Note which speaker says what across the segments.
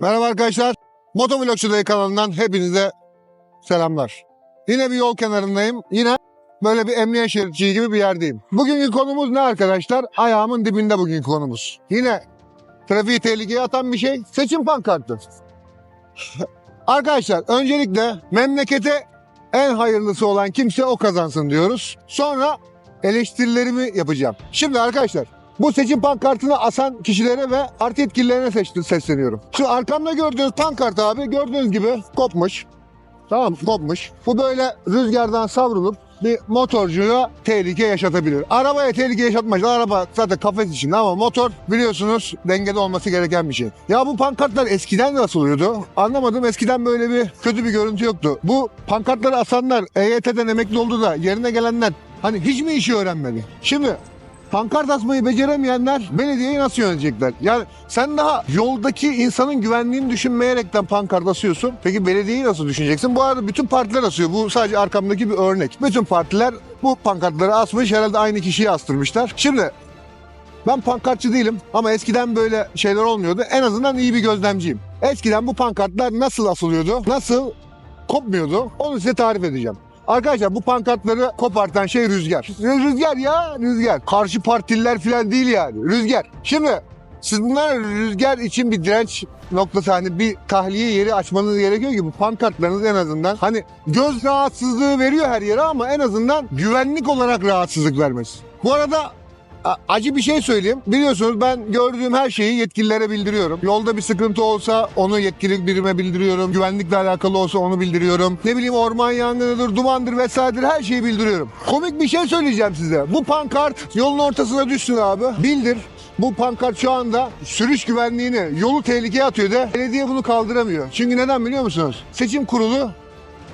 Speaker 1: Merhaba arkadaşlar. Motovlogçu Dayı kanalından hepinize selamlar. Yine bir yol kenarındayım. Yine böyle bir emniyet şeritçiği gibi bir yerdeyim. Bugünkü konumuz ne arkadaşlar? Ayağımın dibinde bugünkü konumuz. Yine trafiği tehlikeye atan bir şey. Seçim pankartı. arkadaşlar öncelikle memlekete en hayırlısı olan kimse o kazansın diyoruz. Sonra eleştirilerimi yapacağım. Şimdi arkadaşlar bu seçim pankartını asan kişilere ve artı yetkililerine seçti, sesleniyorum. Şu arkamda gördüğünüz pankart abi gördüğünüz gibi kopmuş. Tamam kopmuş. Bu böyle rüzgardan savrulup bir motorcuya tehlike yaşatabilir. Arabaya tehlike yaşatmaz. Araba zaten kafes içinde ama motor biliyorsunuz dengede olması gereken bir şey. Ya bu pankartlar eskiden nasıl oluyordu? Anlamadım. Eskiden böyle bir kötü bir görüntü yoktu. Bu pankartları asanlar EYT'den emekli oldu da yerine gelenler hani hiç mi işi öğrenmedi? Şimdi Pankart asmayı beceremeyenler belediyeyi nasıl yönetecekler? Yani sen daha yoldaki insanın güvenliğini düşünmeyerekten pankart asıyorsun. Peki belediyeyi nasıl düşüneceksin? Bu arada bütün partiler asıyor. Bu sadece arkamdaki bir örnek. Bütün partiler bu pankartları asmış. Herhalde aynı kişiyi astırmışlar. Şimdi ben pankartçı değilim ama eskiden böyle şeyler olmuyordu. En azından iyi bir gözlemciyim. Eskiden bu pankartlar nasıl asılıyordu? Nasıl kopmuyordu? Onu size tarif edeceğim. Arkadaşlar bu pankartları kopartan şey rüzgar. Rüzgar ya rüzgar. Karşı partililer falan değil yani. Rüzgar. Şimdi siz bunlar rüzgar için bir direnç noktası hani bir tahliye yeri açmanız gerekiyor ki bu pankartlarınız en azından hani göz rahatsızlığı veriyor her yere ama en azından güvenlik olarak rahatsızlık vermez. Bu arada acı bir şey söyleyeyim. Biliyorsunuz ben gördüğüm her şeyi yetkililere bildiriyorum. Yolda bir sıkıntı olsa onu yetkili birime bildiriyorum. Güvenlikle alakalı olsa onu bildiriyorum. Ne bileyim orman yangınıdır, dumandır vesairedir her şeyi bildiriyorum. Komik bir şey söyleyeceğim size. Bu pankart yolun ortasına düşsün abi. Bildir. Bu pankart şu anda sürüş güvenliğini, yolu tehlikeye atıyor da belediye bunu kaldıramıyor. Çünkü neden biliyor musunuz? Seçim kurulu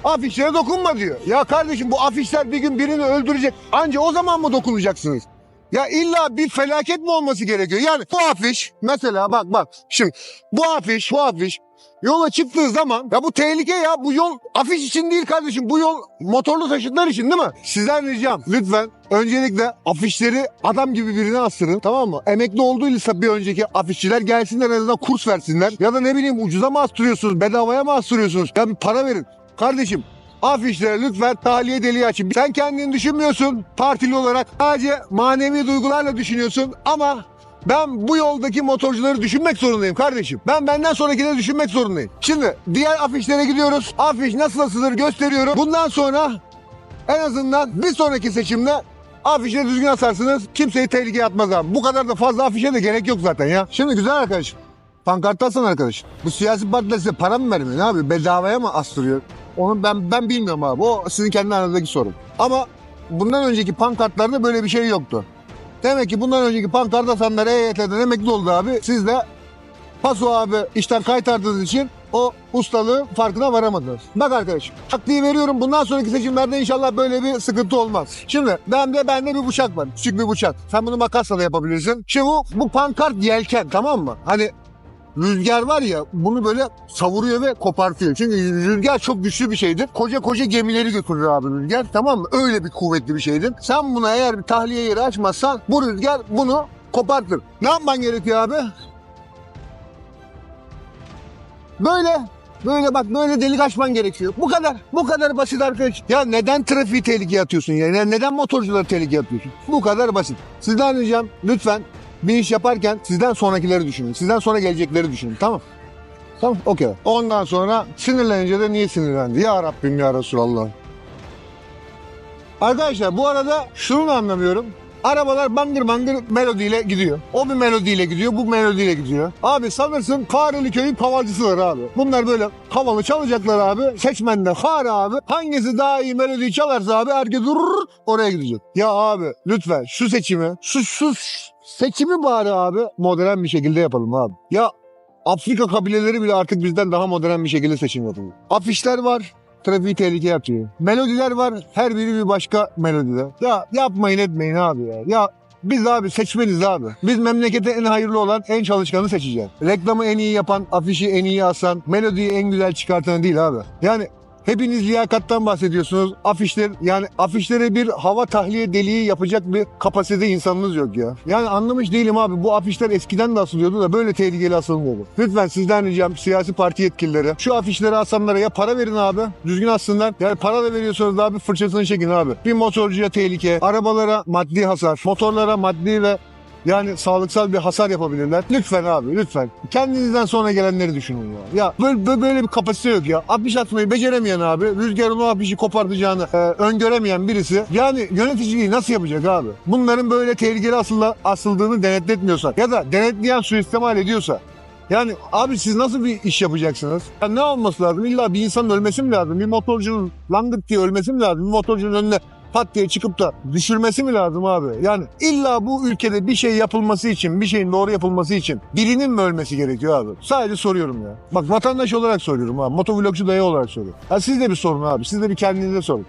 Speaker 1: afişlere dokunma diyor. Ya kardeşim bu afişler bir gün birini öldürecek. Anca o zaman mı dokunacaksınız? Ya illa bir felaket mi olması gerekiyor? Yani bu afiş mesela bak bak şimdi bu afiş bu afiş yola çıktığı zaman ya bu tehlike ya bu yol afiş için değil kardeşim bu yol motorlu taşıtlar için değil mi? Sizden ricam lütfen öncelikle afişleri adam gibi birine astırın tamam mı? Emekli olduğuysa bir önceki afişçiler gelsinler en azından kurs versinler ya da ne bileyim ucuza mı astırıyorsunuz bedavaya mı astırıyorsunuz? Ya bir para verin. Kardeşim Afişlere lütfen tahliye deliği açın. Sen kendini düşünmüyorsun partili olarak. Sadece manevi duygularla düşünüyorsun ama ben bu yoldaki motorcuları düşünmek zorundayım kardeşim. Ben benden sonrakileri düşünmek zorundayım. Şimdi diğer afişlere gidiyoruz. Afiş nasıl asılır gösteriyorum. Bundan sonra en azından bir sonraki seçimde afişleri düzgün asarsınız. Kimseyi tehlikeye atmaz abi. Bu kadar da fazla afişe de gerek yok zaten ya. Şimdi güzel arkadaşım. Pankart alsan arkadaş. Bu siyasi partiler size para mı vermiyor? Ne yapıyor? Bedavaya mı astırıyor? Onu ben ben bilmiyorum abi. O sizin kendi aranızdaki sorun. Ama bundan önceki pankartlarda böyle bir şey yoktu. Demek ki bundan önceki pankart asanlar EYT'den emekli oldu abi. Siz de Paso abi işten kaytardığınız için o ustalığı farkına varamadınız. Bak arkadaşım taktiği veriyorum bundan sonraki seçimlerde inşallah böyle bir sıkıntı olmaz. Şimdi bende bende bir bıçak var. Küçük bir bıçak. Sen bunu makasla da yapabilirsin. Şimdi bu, bu pankart yelken tamam mı? Hani rüzgar var ya bunu böyle savuruyor ve kopartıyor. Çünkü rüzgar çok güçlü bir şeydir. Koca koca gemileri götürür abi rüzgar tamam mı? Öyle bir kuvvetli bir şeydir. Sen buna eğer bir tahliye yeri açmazsan bu rüzgar bunu kopartır. Ne yapman gerekiyor abi? Böyle Böyle bak böyle delik açman gerekiyor. Bu kadar. Bu kadar basit arkadaş. Ya neden trafiği tehlikeye atıyorsun ya? Ne- Neden motorcuları tehlikeye atıyorsun? Bu kadar basit. Sizden ricam lütfen bir iş yaparken sizden sonrakileri düşünün. Sizden sonra gelecekleri düşünün. Tamam. Tamam okey. Ondan sonra sinirlenince de niye sinirlendi? Ya Rabbim ya Resulallah. Arkadaşlar bu arada şunu anlamıyorum. Arabalar bangır bangır melodiyle gidiyor. O bir melodiyle gidiyor, bu melodiyle gidiyor. Abi sanırsın Kareli köyün kavalcısılar abi. Bunlar böyle kavalı çalacaklar abi. Seçmende kar abi. Hangisi daha iyi melodiyi çalarsa abi herkes durur oraya gidecek. Ya abi lütfen şu seçimi, şu, şu seçimi bari abi modern bir şekilde yapalım abi. Ya Afrika kabileleri bile artık bizden daha modern bir şekilde seçim yapıyor. Afişler var trafiği tehlikeye atıyor. Melodiler var. Her biri bir başka melodide. Ya yapmayın etmeyin abi ya. Ya biz abi seçmeniz abi. Biz memlekete en hayırlı olan en çalışkanı seçeceğiz. Reklamı en iyi yapan, afişi en iyi asan, melodiyi en güzel çıkartanı değil abi. Yani Hepiniz liyakattan bahsediyorsunuz. Afişler yani afişlere bir hava tahliye deliği yapacak bir kapasite insanınız yok ya. Yani anlamış değilim abi. Bu afişler eskiden de asılıyordu da böyle tehlikeli asılmıyordu. Lütfen sizden ricam siyasi parti yetkilileri şu afişleri asanlara ya para verin abi. Düzgün assınlar. Yani para da veriyorsanız abi fırçasını çekin abi. Bir motorcuya tehlike, arabalara maddi hasar, motorlara maddi ve yani sağlıksal bir hasar yapabilirler. Lütfen abi lütfen. Kendinizden sonra gelenleri düşünün ya. Ya böyle, böyle, bir kapasite yok ya. Afiş atmayı beceremeyen abi, rüzgarın o afişi kopartacağını e, öngöremeyen birisi yani yöneticiliği nasıl yapacak abi? Bunların böyle tehlikeli asılla, asıldığını denetletmiyorsa ya da denetleyen suistimal ediyorsa yani abi siz nasıl bir iş yapacaksınız? Ya ne olması lazım? İlla bir insanın ölmesi mi lazım? Bir motorcunun langırt diye ölmesi mi lazım? Bir motorcunun önüne pat diye çıkıp da düşürmesi mi lazım abi? Yani illa bu ülkede bir şey yapılması için, bir şeyin doğru yapılması için birinin mi ölmesi gerekiyor abi? Sadece soruyorum ya. Bak vatandaş olarak soruyorum abi. Motovlogcu dayı olarak soruyorum. Ha siz de bir sorun abi. Siz de bir kendinize sorun.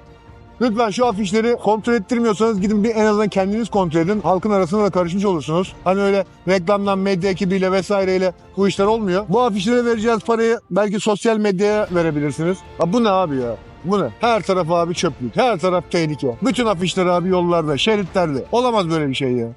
Speaker 1: Lütfen şu afişleri kontrol ettirmiyorsanız gidin bir en azından kendiniz kontrol edin. Halkın arasına da karışmış olursunuz. Hani öyle reklamdan medya ekibiyle vesaireyle bu işler olmuyor. Bu afişlere vereceğiz parayı belki sosyal medyaya verebilirsiniz. Ha bu ne abi ya? Bu ne? Her taraf abi çöplük. Her taraf tehlike. Bütün afişler abi yollarda, şeritlerde. Olamaz böyle bir şey ya.